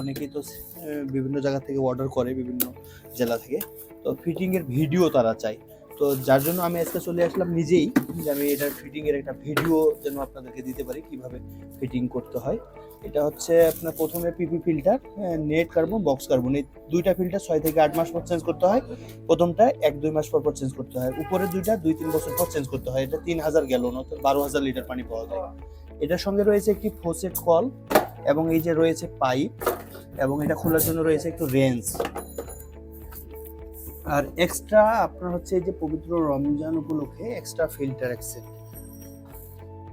অনেকেই তো বিভিন্ন জায়গা থেকে অর্ডার করে বিভিন্ন জেলা থেকে। তো ফিটিং এর ভিডিও তারা চায়। তো যার জন্য আমি আজকে চলে আসলাম নিজেই, যে আমি এটার ফিটিং এর একটা ভিডিও যেন আপনাদেরকে দিতে পারি, কীভাবে ফিটিং করতে হয়। এটা হচ্ছে আপনার প্রথমে PP filter net carbon box carbon এই দুইটা ফিল্টার ছয় থেকে আট মাস পর চেঞ্জ করতে হয়। প্রথমটা এক দুই মাস পর পর চেঞ্জ করতে হয়। উপরের দুইটা দুই তিন বছর পর চেঞ্জ করতে হয়। এটা তিন হাজার গ্যালন অর্থাৎ বারো হাজার লিটার পানি পাওয়া যায়। এটার সঙ্গে রয়েছে একটি ফোসেট কল এবং এই যে রয়েছে পাইপ এবং এটা খোলার জন্য রয়েছে একটু রেঞ্জ। আর এক্সট্রা আপনার হচ্ছে যে পবিত্র রমজান উপলক্ষে এক্সট্রা ফিল্টার অ্যাক্সেট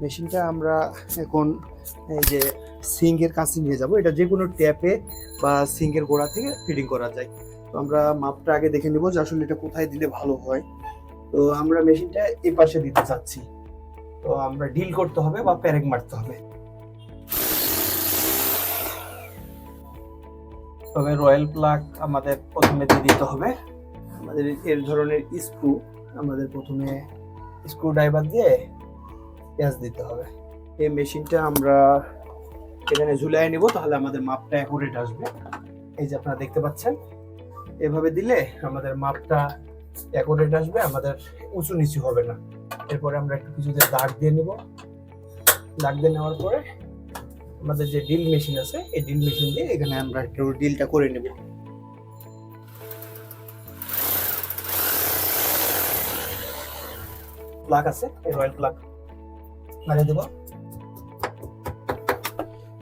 মেশিনটা আমরা এখন এই যে সিঙ্কের কাছে নিয়ে যাব। এটা যে কোনো ট্যাপে বা সিঙ্কের গোড়া থেকে ফিটিং করা যায়। তো আমরা মাপটা আগে দেখে নেব যে আসলে এটা কোথায় দিলে ভালো হয়। তো আমরা মেশিনটা এই পাশে দিতে চাচ্ছি। তো আমরা ডিল করতে হবে বা প্যারেক মারতে হবে। তবে রয়্যাল প্লাগ আমাদের প্রথমে দিয়ে দিতে হবে। আমাদের এর ধরনের স্ক্রু আমাদের প্রথমে স্ক্রু ড্রাইভার দিয়ে পেঁয়াজ দিতে হবে। এই মেশিনটা আমরা এখানে ঝুলাই নিব, তাহলে আমাদের মাপটা অ্যাকুরেট আসবে। এই যে আপনারা দেখতে পাচ্ছেন, এভাবে দিলে আমাদের মাপটা অ্যাকুরেট আসবে, আমাদের উঁচু নিচু হবে না। এরপরে আমরা একটু কিছুতে দাগ দিয়ে নিব। দাগ দিয়ে নেওয়ার পরে আমাদের যে ডিল মেশিন আছে, এই ডিল মেশিন দিয়ে এখানে আমরা একটু ডিলটা করে নেব। প্লাগ আছে, এই রয়্যাল প্লাগ মারিয়ে দেব।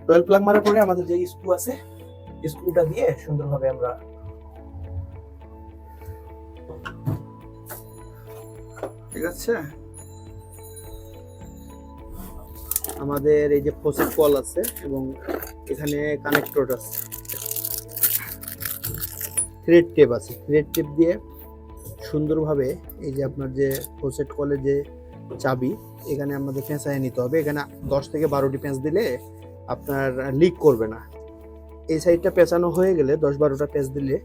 রয়্যাল প্লাগ মারার পরে আমাদের যে স্ক্রু আছে স্ক্রুটা দিয়ে সুন্দরভাবে আমরা ঠিক আছে? আমাদের এই যে ফোসেট কল আছে এবং এখানে কানেক্টর আছে। থ্রেড টেপ আছে। থ্রেড টেপ দিয়ে সুন্দরভাবে এই যে আপনার যে ফোসেট কলের যে চাবি, এখানে আমাদের পেঁচায় নিতে হবে। এখানে দশ থেকে বারোটি পেঁচ দিলে আপনার লিক করবে না। এই সাইডটা পেঁচানো হয়ে গেলে দশ বারোটা পেঁচ দিলে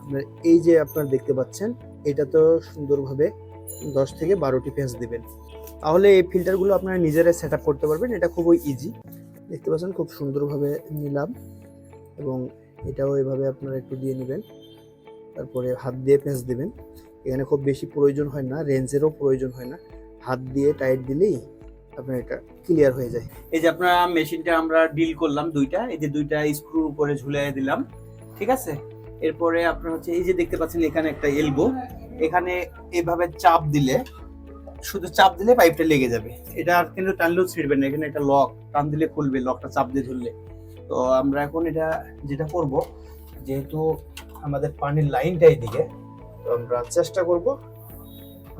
আপনার এই যে আপনার দেখতে পাচ্ছেন, এটা তো সুন্দরভাবে দশ থেকে বারোটি পেঁচ দিবেন। তাহলে এই ফিল্টারগুলো আপনারা নিজেরাই সেট করতে পারবেন। এটা খুবই ইজি দেখতে পাচ্ছেন, খুব সুন্দরভাবে নিলাম এবং এটাও এভাবে আপনারা একটু দিয়ে নেবেন। তারপরে হাত দিয়ে পেঁচ দেবেন। এখানে খুব বেশি প্রয়োজন হয় না, রেঞ্জেরও প্রয়োজন হয় না। হাত দিয়ে টাইট দিলেই আপনার এটা ক্লিয়ার হয়ে যায়। এই যে আপনার মেশিনটা আমরা ডিল করলাম দুইটা, এই যে দুইটা স্ক্রু উপরে ঝুলিয়ে দিলাম, ঠিক আছে? এরপরে আপনার হচ্ছে, এই যে দেখতে পাচ্ছেন, এখানে একটা এলবো এখানে এভাবে চাপ দিলে শুধু চাপ দিলে পাইপটা লেগে যাবে। এটা আর কিন্তু টানলেও ছিঁড়বে না, এখানে একটা লক টান দিলে খুলবে লকটা চাপ দিয়ে ধরলে। তো আমরা এখন এটা যেটা করব, যেহেতু আমাদের পানির লাইনটা এইদিকে তো আমরা চেষ্টা করব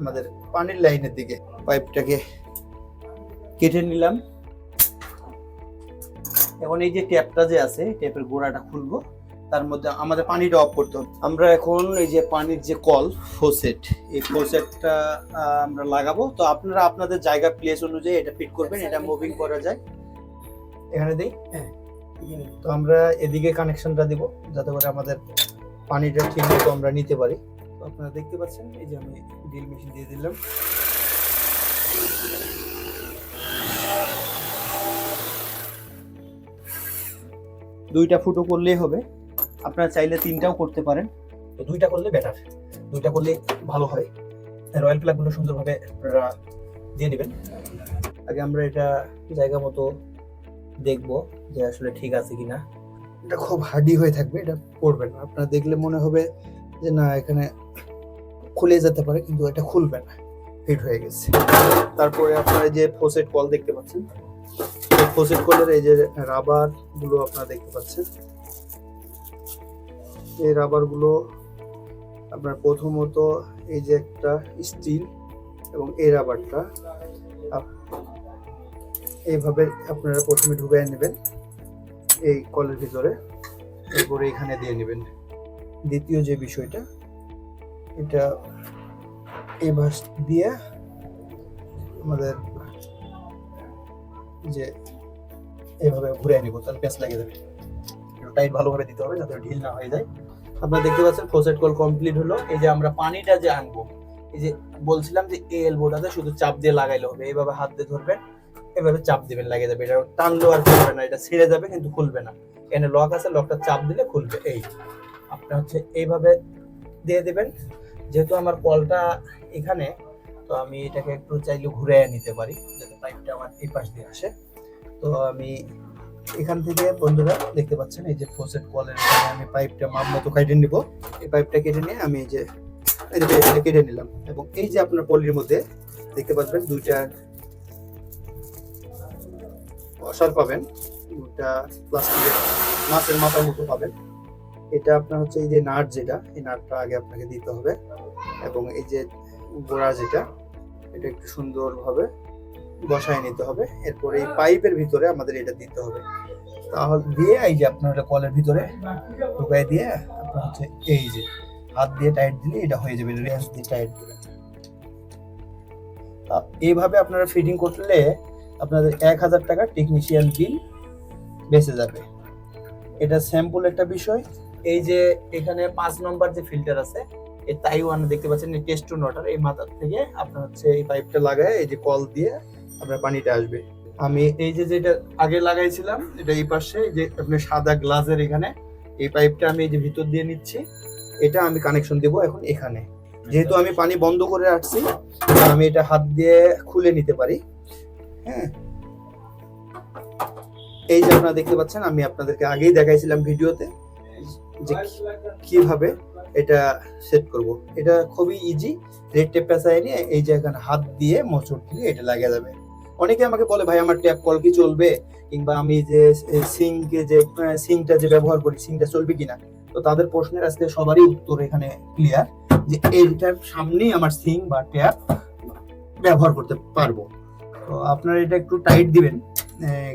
আমাদের পানির লাইনের দিকে পাইপটাকে কেটে নিলাম। এখন এই যে ট্যাপটা যে আছে ট্যাপের গোড়াটা খুলবো। তার মধ্যে আমাদের পানিটা অফ করতে হবে। আমরা এখন এই যে পানির যে কল ফোসেট এই ফোসেটটা আমরা লাগাবো। তো আপনারা আপনাদের জায়গা প্লেস অনুযায়ী এটা ফিট করবেন এটা মুভিং করা যায়। এখানে দিই? হ্যাঁ। তো আমরা এদিকে কানেকশনটা দিব যাতে করে আমাদের পানিটা ঠিক মতো আমরা নিতে পারি। তো আপনারা দেখতে পাচ্ছেন এই যে আমি ড্রিল মেশিন দিয়ে দিলাম। দুইটা ফুটো করলেই হবে। আপনারা চাইলে তিনটাও করতে পারেন। তো দুইটা করলে বেটার দুইটা করলে ভালো হয়। রয়্যাল প্লাগগুলো সুন্দরভাবে আপনারা দিয়ে নেবেন। আগে আমরা এটা জায়গা মতো দেখব যে আসলে ঠিক আছে কিনা। এটা খুব হার্ডি হয়ে থাকবে, এটা পড়বে না। আপনারা দেখলে মনে হবে যে না, এখানে খুলে যেতে পারে, কিন্তু এটা খুলবে না। ফিট হয়ে গেছে। তারপরে আপনারা যে ফোসেট কল দেখতে পাচ্ছেন। ফোসেট কলের এই যে রাবারগুলো আপনারা দেখতে পাচ্ছেন। এই রাবারগুলো আপনার প্রথমত এই যে একটা স্টিল এবং এই রাবারটা এইভাবে আপনারা প্রথমে ঢুকাই নেবেন এই কলের ভিতরে, এরপরে এখানে দিয়ে নেবেন। দ্বিতীয় যে বিষয়টা, এটা এই ভাস দিয়ে আমাদের যে এইভাবে ঘুরে নিব, তাহলে পেঁচ লাগে যাবে টাইট ভালোভাবে দিতে হবে যাতে ঢিল না হয়ে যায়। আপনারা দেখতে পাচ্ছেন ফোসেট কল কমপ্লিট হলো। এই যে আমরা পানিটা যে আনব, এই যে বলছিলাম যে এই এলবোটাতে শুধু চাপ দিয়ে লাগাইলে হবে, এইভাবে হাত দিয়ে ধরবেন, এভাবে চাপ দিবেন, লাগিয়ে যাবে এটা টানলেও আর খুলবে না, এটা ছিঁড়ে যাবে কিন্তু খুলবে না। এখানে লক আছে লকটা চাপ দিলে খুলবে। এই, আপনি হচ্ছে এইভাবে দিয়ে দিবেন। যেহেতু আমার কলটা এখানে, তো আমি এটাকে একটু চাইলে ঘুরে নিতে পারি, যাতে পাইপটা আমার এই পাশ দিয়ে আসে। তো আমি এখান থেকে বন্ধুরা দেখতে পাচ্ছেন, এই যে ফোসেট কলের আমি পাইপটা মাপ মতো কেটে নিব। এই পাইপটা কেটে নিয়ে আমি এই যে এটা কেটে নিলাম। এবং এই যে আপনার পলির মধ্যে দেখতে পাচ্ছেন, দুইটা অসার পাবেন দুটা প্লাস্টিকের মাছের মাথার মতো পাবেন। এটা আপনার হচ্ছে এই যে নাট যেটা, এই নাটটা আগে আপনাকে দিতে হবে। এবং এই যে গোড়া যেটা, এটা একটু সুন্দরভাবে বসায় নিতে হবে। এরপর এই পাইপের ভিতরে আমাদের এটা দিতে হবে। তাহলে দিয়ে এই যে আপনার কলের ভিতরে ঢুকাই দিয়ে আপনার হচ্ছে এই যে হাত দিয়ে টাইট দিলে এটা হয়ে যাবে, রেঞ্জ দিয়ে টাইট তা এইভাবে আপনারা ফিটিং করলে আপনাদের এক হাজার টাকা টেকনিশিয়ান বিল বেঁচে যাবে। এটা স্যাম্পল একটা বিষয়। এই যে এখানে পাঁচ নম্বর যে ফিল্টার আছে, এই তাইওয়ান দেখতে পাচ্ছেন টেস্ট নটার এই মাথার থেকে আপনার হচ্ছে এই পাইপটা লাগায়, এই যে কল দিয়ে আপনার পানিটা আসবে। আমি এই যে যেটা আগে লাগাইছিলাম, এটা এই পাশে যে আপনার সাদা গ্লাসের এখানে, এই পাইপটা আমি এই যে ভিতর দিয়ে নিচ্ছি, এটা আমি কানেকশন দেব এখন এখানে। যেহেতু আমি পানি বন্ধ করে রাখছি, আমি এটা হাত দিয়ে খুলে নিতে পারি। হ্যাঁ। এই যে আপনারা দেখতে পাচ্ছেন, আমি আপনাদেরকে আগেই দেখাইছিলাম ভিডিওতে। যে কীভাবে এটা সেট করব। এটা খুবই ইজি রেড টেপ পেঁচায় নিয়ে এই যে এখানে হাত দিয়ে মোচড় দিয়ে এটা লাগিয়ে যাবে। অনেকে আমাকে বলে, ভাই, আমার ট্যাপ কল কি চলবে? কিংবা আমি যে সিঙ্কে যে সিঙ্কটা যে ব্যবহার করি সিঙ্কটা চলবে কিনা? তো তাদের প্রশ্নের আজকে সবারই উত্তর এখানে ক্লিয়ার যে এইটার সামনেই আমার সিঙ্ক বা ট্যাপ ব্যবহার করতে পারব। তো আপনারা এটা একটু টাইট দিবেন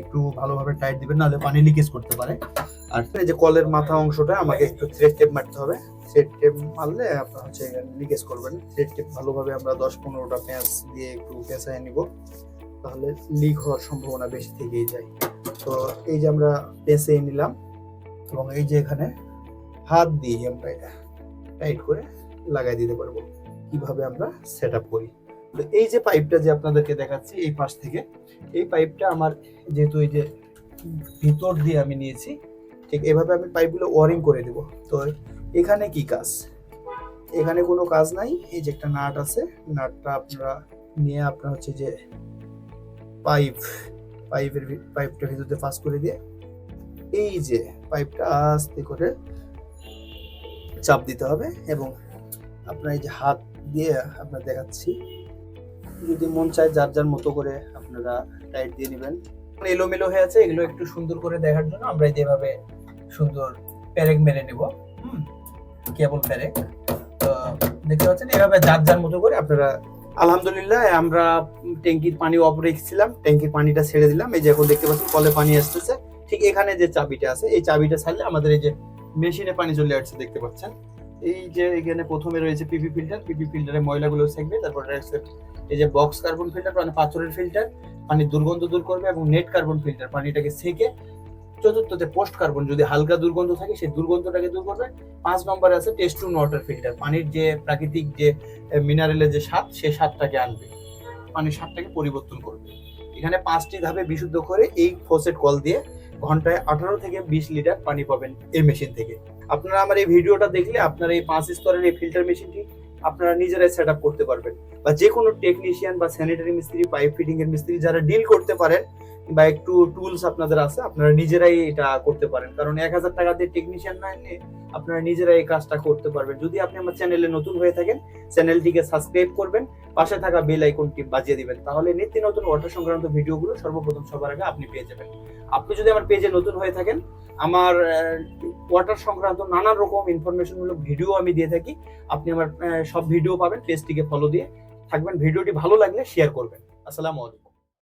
একটু ভালোভাবে টাইট দিবেন, নাহলে পানি লিকেজ করতে পারে। আর এই যে কলের মাথা অংশটা আমাকে একটু থ্রেড টেপ মারতে হবে। থ্রেড টেপ মারলে আপনার হচ্ছে লিকেজ করবেন। থ্রেড টেপ ভালোভাবে আমরা দশ পনেরোটা পেঁয়াজ দিয়ে একটু পেঁচায় নিব। তাহলে লিক হওয়ার সম্ভাবনা বেশি থেকেই যায়। তো এই যে আমরা পেঁচে নিলাম এবং এই যে এখানে হাত দিয়ে আমরা এটা টাইট করে লাগাই দিতে পারব। কীভাবে আমরা সেট আপ করি? তো এই যে পাইপটা যে আপনাদেরকে দেখাচ্ছি এই পাশ থেকে, এই পাইপটা আমার যেহেতু এই যে ভিতর দিয়ে আমি নিয়েছি ঠিক এভাবে আমি পাইপগুলো ওয়ারিং করে দেব। তো এখানে কি কাজ? এখানে কোনো কাজ নাই। এই যে একটা নাট আছে, নাটটা আপনারা নিয়ে আপনার হচ্ছে যে পাইপ, পাইপের পাইপটা ভিতরে পাস করে দিয়ে এই যে পাইপটা আস্তে করে চাপ দিতে হবে এবং আপনার এই যে হাত দিয়ে আপনার দেখাচ্ছি। যদি মন চায় যার যার মতো করে আপনারা টাইট দিয়ে নেবেন। এলোমেলো হয়ে আছে, এগুলো একটু সুন্দর করে দেখার জন্য আমরা যেভাবে সুন্দর প্যারেক মেরে নেব, হুম? কেবল প্যারেক তো দেখতে পাচ্ছেন, এভাবে যার যার মতো করে আপনারা আলহামদুলিল্লাহ, আমরা ট্যাঙ্কির পানি অফ রেখেছিলাম, ট্যাঙ্কির পানিটা ছেড়ে দিলাম। এই যে এখন দেখতে পাচ্ছেন, কলে পানি আসতেছে। ঠিক এখানে যে চাবিটা আছে, এই চাবিটা ছাড়লে আমাদের এই যে মেশিনে পানি চলে আসছে, দেখতে পাচ্ছেন? এই যে এখানে প্রথমে রয়েছে পিপি ফিল্টার। পিপি ফিল্টারে ময়লাগুলো থাকবে তারপর রয়েছে এই যে বক্স কার্বন ফিল্টার মানে পাথরের ফিল্টার। পানির দুর্গন্ধ দূর করবে এবং নেট কার্বন ফিল্টার, পানিটাকে সেকে চতুর্থতে পোস্ট কার্বন যদি হালকা দুর্গন্ধ থাকে, সেই দুর্গন্ধটাকে দূর করবে। পাঁচ নম্বরে আছে টেস্ট টু ওয়াটার ফিল্টার পানির যে প্রাকৃতিক যে মিনারেলের যে স্বাদ সেই স্বাদটাকে আনবে। পানির স্বাদটাকে পরিবর্তন করবে। এখানে পাঁচটি ধাপে বিশুদ্ধ করে এই ফোসেট কল দিয়ে ঘন্টায় আঠারো থেকে বিশ লিটার পানি পাবেন এই মেশিন থেকে। আপনারা আমার এই ভিডিওটা দেখলে আপনারা এই পাঁচ স্তরের এই ফিল্টার মেশিনটি আপনারা নিজেরাই সেট আপ করতে পারবেন। বা যে কোনো টেকনিশিয়ান বা স্যানিটারি মিস্ত্রি পাইপ ফিটিং এর মিস্ত্রি যারা ডিল করতে পারেন বা একটু টুলস আপনাদের আছে, আপনারা নিজেরাই এটা করতে পারেন। কারণ এক হাজার টাকা দিয়ে টেকনিশিয়ান না এনে আপনারা নিজেরাই এই কাজটা করতে পারবেন। যদি আপনি আমার চ্যানেলে নতুন হয়ে থাকেন চ্যানেলটিকে সাবস্ক্রাইব করবেন, পাশে থাকা বেল আইকনটি বাজিয়ে দিবেন। তাহলে নিত্য নতুন ওয়াটার সংক্রান্ত ভিডিওগুলো সর্বপ্রথম সবার আগে আপনি পেয়ে যাবেন। আপনি যদি আমার পেজে নতুন হয়ে থাকেন, আমার ওয়াটার সংক্রান্ত নানান রকম ইনফরমেশনমূলক ভিডিও আমি দিয়ে থাকি। আপনি আমার সব ভিডিও পাবেন পেজটিকে ফলো দিয়ে থাকবেন। ভিডিওটি ভালো লাগলে শেয়ার করবেন। আসসালামু আলাইকুম।